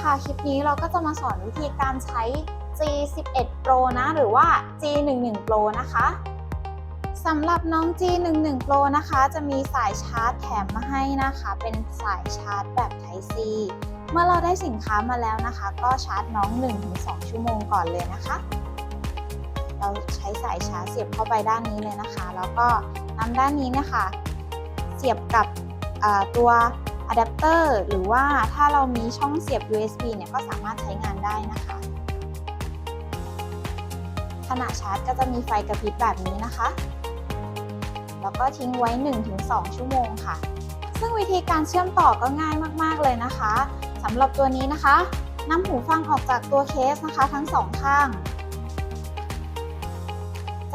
ค่ะ คลิปนี้เราก็จะมาสอนวิธีการใช้ G11 Pro นะ หรือว่า G11 Pro นะคะสำหรับน้อง G11 Pro นะคะ จะมีสายชาร์จแถมมาให้นะคะ เป็นสายชาร์จแบบ Type C เมื่อเราได้สินค้ามาแล้วนะคะ ก็ชาร์จน้อง 1-2 ชั่วโมงก่อนเลยนะคะ เราใช้สายชาร์จเสียบเข้าไปด้านนี้เลยนะคะ แล้วก็นำด้านนี้นะคะ เสียบกับตัว อะแดปเตอร์หรือว่าถ้าเรามีช่องเสียบ USB เนี่ยก็สามารถใช้งานได้นะคะ ขณะชาร์จก็จะมีไฟกระพริบแบบนี้นะคะ แล้วก็ทิ้งไว้ 1-2 ชั่วโมงค่ะ ซึ่งวิธีการเชื่อมต่อก็ง่ายมากๆเลยนะคะสำหรับตัวนี้นะคะนำหูฟังออกจากตัวเคสนะคะทั้งสองข้าง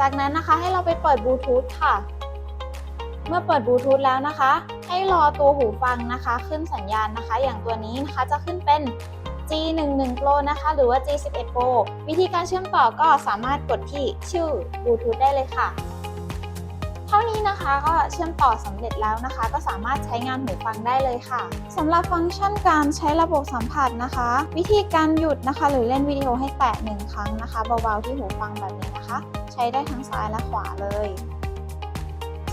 จากนั้นนะคะให้เราไปเปิดบลูทูธค่ะ เมื่อเปิดบลูทูธแล้วนะคะ ให้รอตัวหูฟังนะคะ ขึ้นสัญญาณนะคะ อย่างตัวนี้นะคะจะขึ้นเป็น G11 Pro นะคะ หรือว่า G11 Pro วิธีการเชื่อมต่อก็สามารถกดที่ชื่อบลูทูธได้เลยค่ะ เท่านี้นะคะก็เชื่อมต่อสำเร็จแล้วนะคะ ก็สามารถใช้งานหูฟังได้เลยค่ะสำหรับฟังก์ชันการใช้ระบบสัมผัสนะคะ วิธีการหยุดนะคะ หรือเล่นวิดีโอให้แตะหนึ่งครั้งนะคะเบาๆที่หูฟังแบบนี้นะคะ ใช้ได้ทั้งซ้ายและขวาเลย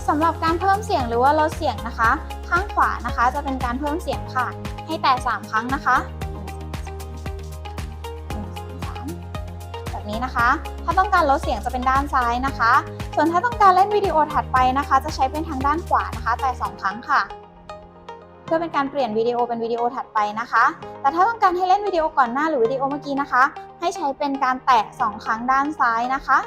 สำหรับการเพิ่มเสียงหรือว่าลดเสียงนะคะ ข้างขวานะคะ จะเป็นการเพิ่มเสียงค่ะ ให้แตะ3ครั้งนะคะ1 2 3แบบนี้นะคะ ถ้าต้องการลดเสียงจะเป็นด้านซ้ายนะคะ ส่วนถ้าต้องการเล่นวิดีโอถัดไปนะคะ จะใช้เป็นทางด้านขวานะคะ แต่ 2 ครั้งค่ะ เพื่อเป็นการเปลี่ยนวิดีโอเป็นวิดีโอถัดไปนะคะ แต่ถ้าต้องการให้เล่นวิดีโอก่อนหน้าหรือวิดีโอเมื่อกี้นะคะ ให้ใช้เป็นการแตะ 2 ครั้งด้านซ้ายนะคะ